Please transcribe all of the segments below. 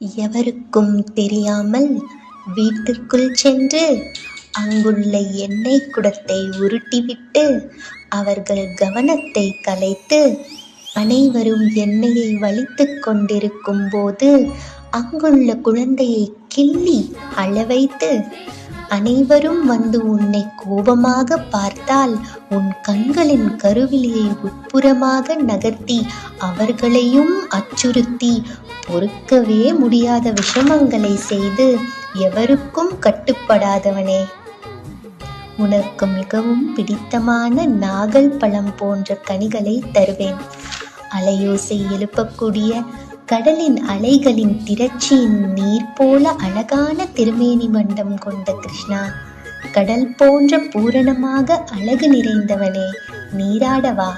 எவருக்கும் தெரியாமல் வீட்டிற்குள் சென்று அங்குள்ள எண்ணெய் குடத்தை உருட்டிவிட்டு அவர்கள் கவனத்தை கலைத்து அனைவரும் எண்ணெயை வலித்து கொண்டிருக்கும் போது அங்குள்ள குழந்தையை கிள்ளி அளவைத்து அனைவரும் வந்து உன்னை கோபமாக பார்த்தால் உன் கண்களின் கருவிலியை உட்புறமாக நகர்த்தி அவர்களையும் அச்சுறுத்தி பொறுக்கவே முடியாத விஷமங்களை செய்து எவருக்கும் கட்டுப்படாதவனே. உனக்கு மிகவும் பிடித்தமான நாகல் பழம் போன்ற கனிகளை தருவேன். அலையோசை எழுப்பக்கூடிய கடலின் அலைகளின் திரட்சியின் நீர் போல அழகான திருமேனி மண்டம் கொண்ட கிருஷ்ணா கடல் போன்ற பூரணமாக அழகு நிறைந்தவனே நீராடவா?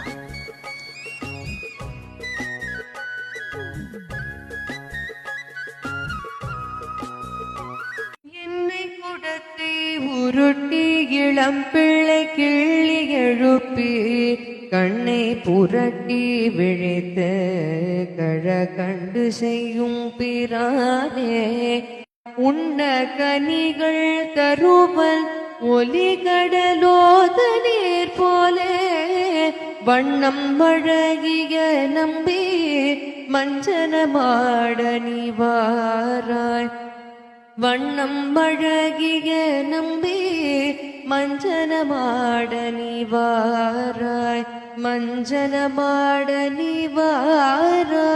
சுருட்டி இளம் பிள்ளை கிள்ளி எழுப்பி கண்ணை புரட்டி விழித்த கழ கண்டு செய்யும் பிரானே. உண்ண கனிகள் தருவல் ஒலி கடலோத நீர் போலே. வண்ணம் வழகிய நம்பி மஞ்சனமாட நீவாராய் வண்ணம் அழகிய நம்பி மஞ்சனமாட நீவாராய் மஞ்சனமாட நீவாராய்